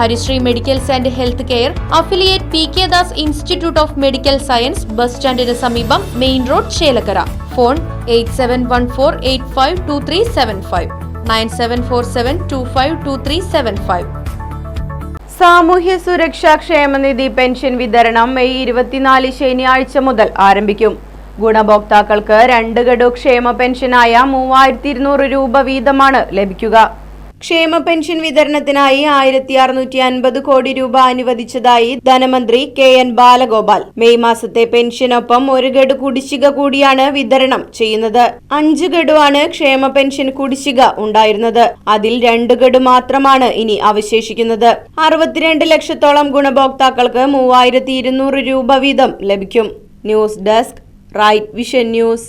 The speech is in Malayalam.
Harishree medicals and health care affiliate P K Das institute of medical science bus സ്റ്റാൻഡിന് സമീപം main road Chelakkara. Phone eight seven one four eight five two three seven five. Nine seven four seven two five two three seven five. സാമൂഹ്യ സുരക്ഷാ ക്ഷേമനിധി പെൻഷൻ വിതരണം മെയ് ഇരുപത്തിനാല് ശനിയാഴ്ച മുതൽ ആരംഭിക്കും. ഗുണഭോക്താക്കൾക്ക് രണ്ട് ഗഡു ക്ഷേമ പെൻഷനായ മൂവായിരത്തി ഇരുന്നൂറ് രൂപ വീതമാണ് ലഭിക്കുക. ക്ഷേമ പെൻഷൻ വിതരണത്തിനായി ആയിരത്തി അറുന്നൂറ്റി അൻപത് കോടി രൂപ അനുവദിച്ചതായി ധനമന്ത്രി കെ എൻ ബാലഗോപാൽ. മെയ് മാസത്തെ പെൻഷനൊപ്പം ഒരു ഗഡു കുടിശ്ശിക കൂടിയാണ് വിതരണം ചെയ്യുന്നത്. അഞ്ച് ഗഡുവാണ് ക്ഷേമ പെൻഷൻ കുടിശ്ശിക ഉണ്ടായിരുന്നത്. അതിൽ രണ്ട് ഗഡു മാത്രമാണ് ഇനി അവശേഷിക്കുന്നത്. അറുപത്തിരണ്ട് ലക്ഷത്തോളം ഗുണഭോക്താക്കൾക്ക് മൂവായിരത്തി രൂപ വീതം ലഭിക്കും. News desk right vision news.